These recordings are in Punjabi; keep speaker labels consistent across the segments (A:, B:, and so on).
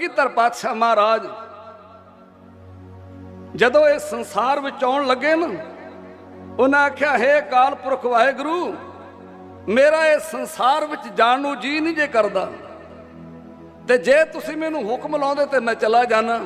A: ਕਲਗੀਧਰ ਪਾਤਸ਼ਾਹ ਮਹਾਰਾਜ, ਜਦੋਂ ਇਹ ਸੰਸਾਰ ਵਿੱਚ ਆਉਣ ਲੱਗੇ ਨਾ, ਉਹਨਾਂ ਆਖਿਆ, ਹੈ ਅਕਾਲ ਪੁਰਖ ਵਾਹਿਗੁਰੂ, ਮੇਰਾ ਇਹ ਸੰਸਾਰ ਵਿੱਚ ਜਾਣ ਨੂੰ ਜੀ ਨਹੀਂ ਜੇ ਕਰਦਾ, ਤੇ ਜੇ ਤੁਸੀਂ ਮੈਨੂੰ ਹੁਕਮ ਲਾਉਂਦੇ ਤੇ ਮੈਂ ਚਲਾ ਜਾਣਾ।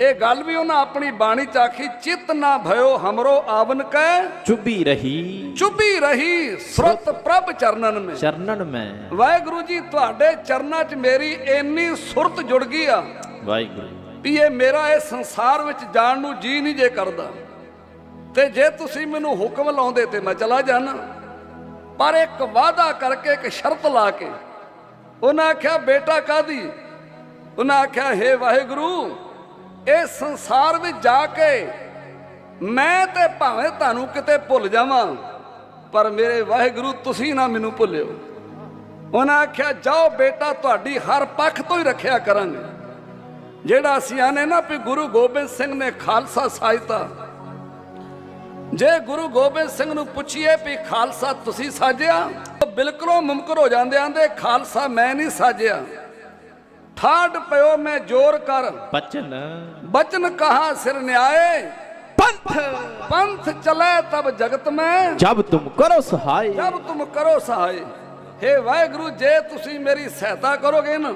A: ਇਹ ਗੱਲ ਵੀ ਉਹਨਾਂ ਆਪਣੀ ਬਾਣੀ ਚ ਆਖੀ ਚਿਤ ਨਾ ਭਇਓ ਹਮਰੋ ਆਵਨ ਕੈ।
B: ਚੁੱਭੀ ਰਹੀ।
A: ਚੁੱਭੀ ਰਹੀ ਸੁਰਤ ਪ੍ਰਭ ਚਰਨਨ ਮੇ।
B: ਚਰਨਨ ਮੈਂ।
A: ਵਾਹਿਗੁਰੂ ਜੀ ਤੁਹਾਡੇ ਚਰਨਾਂ 'ਚ ਮੇਰੀ ਇੰਨੀ ਸੁਰਤ ਜੁੜ ਗਈ ਆ
B: ਵਾਹਿਗੁਰੂ
A: ਵੀ ਇਹ ਮੇਰਾ ਇਹ ਸੰਸਾਰ ਵਿੱਚ ਜਾਣ ਨੂੰ ਜੀ ਨਹੀਂ ਜੇ ਕਰਦਾ। ਤੇ ਜੇ ਤੁਸੀਂ ਮੈਨੂੰ ਹੁਕਮ ਲਾਉਂਦੇ ਤੇ ਮੈਂ ਚਲਾ ਜਾਣਾ। ਪਰ ਇੱਕ ਵਾਅਦਾ ਕਰਕੇ ਇੱਕ ਸ਼ਰਤ ਲਾ ਕੇ ਉਹਨਾਂ ਆਖਿਆ ਬੇਟਾ ਕਾਦੀ ਉਹਨਾਂ ਆਖਿਆ हे ਵਾਹਿਗੁਰੂ ਇਹ ਸੰਸਾਰ ਵਿੱਚ ਜਾ ਕੇ ਮੈਂ ਤੇ ਭਾਵੇਂ ਤੁਹਾਨੂੰ ਕਿਤੇ ਭੁੱਲ ਜਾਵਾਂ, ਪਰ ਮੇਰੇ ਵਾਹਿਗੁਰੂ ਤੁਸੀਂ ਨਾ ਮੈਨੂੰ ਭੁੱਲਿਓ। ਉਹਨਾਂ ਆਖਿਆ, ਜਾਓ ਬੇਟਾ, ਤੁਹਾਡੀ ਹਰ ਪੱਖ ਤੋਂ ਹੀ ਰੱਖਿਆ ਕਰਾਂਗੇ। ਜਿਹੜਾ ਅਸੀਂ ਆਨੇ ਨਾ ਵੀ ਗੁਰੂ ਗੋਬਿੰਦ ਸਿੰਘ ਨੇ ਖਾਲਸਾ ਸਾਜਤਾ। ਜੇ ਗੁਰੂ ਗੋਬਿੰਦ ਸਿੰਘ ਨੂੰ ਪੁੱਛੀਏ ਵੀ ਖਾਲਸਾ ਤੁਸੀਂ ਸਾਜਿਆ, ਉਹ ਬਿਲਕੁਲੋਂ ਮੁਮਕਰ ਹੋ ਜਾਂਦੇ ਆਂਦੇ, ਖਾਲਸਾ ਮੈਂ ਨਹੀਂ ਸਾਜਿਆ। ਠਾੜ ਪਿਓ ਮੈਂ ਜ਼ੋਰ ਕਰ।
B: ਬਚਨ।
A: ਬਚਨ ਕਹਾ ਸਿਰ ਨਿਆਏ।
B: ਪੰਥ।
A: ਪੰਥ ਚਲੇ ਤਬ ਜਗਤ ਮੈਂ।
B: ਜਬ ਤੁਮ ਕਰੋ ਸਹਾਈ।
A: ਜਬ ਤੁਮ ਕਰੋ ਸਹਾਈ। हे ਵਾਹਿਗੁਰੂ ਜੇ ਤੁਸੀਂ ਮੇਰੀ ਸਹਾਇਤਾ ਕਰੋਗੇ ਨਾ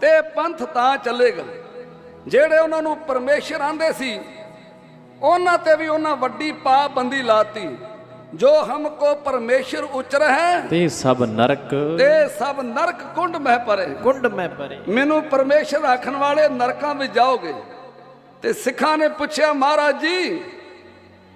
A: ਤੇ ਪੰਥ ਤਾਂ ਚੱਲੇਗਾ। ਜਿਹੜੇ ਉਹਨਾਂ ਨੂੰ ਪਰਮੇਸ਼ਰ ਆਂਦੇ ਸੀ ਉਹਨਾਂ ਤੇ ਵੀ ਉਹਨਾਂ ਵੱਡੀ ਪਾਬੰਦੀ ਲਾਤੀ। ਜੋ ਹਮਕੋ ਪਰਮੇਸ਼ਰ ਉਚਰ ਹੈ
B: ਤੇ ਸਭ ਨਰਕ
A: ਤੇ ਸਭ ਨਰਕ ਕੁੰਡ ਮਹਿ ਪਰੇ।
B: ਕੁੰਡ ਮੈਂ ਪਰੇ।
A: ਮੈਨੂੰ ਪਰਮੇਸ਼ਰ ਆਖਣ ਵਾਲੇ ਨਰਕਾਂ ਵਿੱਚ ਜਾਓਗੇ ਤੇ ਸਿੱਖਾਂ ਨੇ ਪੁੱਛਿਆ ਮਹਾਰਾਜ ਜੀ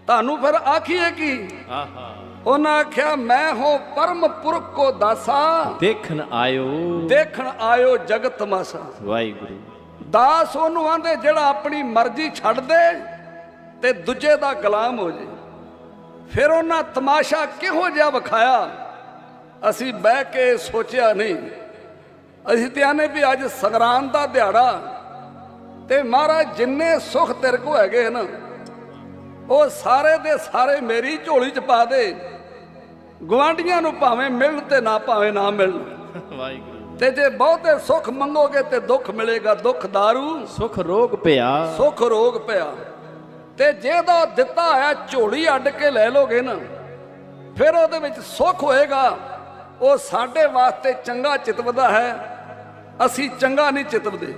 A: ਤੁਹਾਨੂੰ ਫਿਰ ਆਖੀਏ ਕੀ?
B: ਆਹਾ।
A: ਉਹਨਾਂ ਆਖਿਆ ਮੈਂ ਹੋ ਪਰਮ ਪੁਰਖ ਕੋ ਦਾਸਾ।
B: ਦੇਖਣ ਆਇਓ।
A: ਦੇਖਣ ਆਇਓ ਜਗਤ ਤਮਾਸ਼ਾ
B: ਵਾਹਿਗੁਰੂ।
A: ਦਾਸ ਉਹਨੂੰ ਆਂਦੇ ਜਿਹੜਾ ਆਪਣੀ ਮਰਜ਼ੀ ਛੱਡ ਦੇ ਤੇ ਦੂਜੇ ਦਾ ਗੁਲਾਮ ਹੋ ਜੇ। ਫਿਰ ਉਹਨਾਂ ਤਮਾਸ਼ਾ ਕਿਹੋ ਜਿਹਾ ਵਿਖਾਇਆ? ਅਸੀਂ ਬਹਿ ਕੇ ਸੋਚਿਆ ਨਹੀਂ ਅਸੀਂ ਤੇ ਆਨੇ ਵੀ ਅੱਜ ਸੰਗਰਾਮ ਦਾ ਦਿਹਾੜਾ ਤੇ ਮਹਾਰਾਜ ਜਿੰਨੇ ਸੁਖ ਤੇਰੇ ਕੋ ਹੈਗੇ ਨਾ ਉਹ ਸਾਰੇ ਦੇ ਸਾਰੇ ਮੇਰੀ ਝੋਲੀ ਚ ਪਾ ਦੇ। ਗਵਾਂਡੀਆਂ ਨੂੰ ਭਾਵੇਂ ਮਿਲਣ ਤੇ ਨਾ ਭਾਵੇਂ ਨਾ ਮਿਲਣ।
B: ਵਾਹਿਗੁਰੂ।
A: ਤੇ ਜੇ ਬਹੁਤੇ ਸੁੱਖ ਮੰਗੋਗੇ ਤੇ ਦੁੱਖ ਮਿਲੇਗਾ ਦੁੱਖ ਦਾਰੂ
B: ਸੁਖ ਰੋਗ ਪਿਆ।
A: ਸੁੱਖ ਰੋਗ ਪਿਆ। ਤੇ ਜਿਹਦਾ ਦਿੱਤਾ ਹੋਇਆ ਝੋਲੀ ਅੱਡ ਕੇ ਲੈ ਲੋਗੇ ਨਾ, ਫਿਰ ਉਹਦੇ ਵਿੱਚ ਸੁੱਖ ਹੋਏਗਾ। ਉਹ ਸਾਡੇ ਵਾਸਤੇ ਚੰਗਾ ਚਿਤਵਦਾ ਹੈ। ਅਸੀਂ ਚੰਗਾ ਨਹੀਂ ਚਿਤਵਦੇ।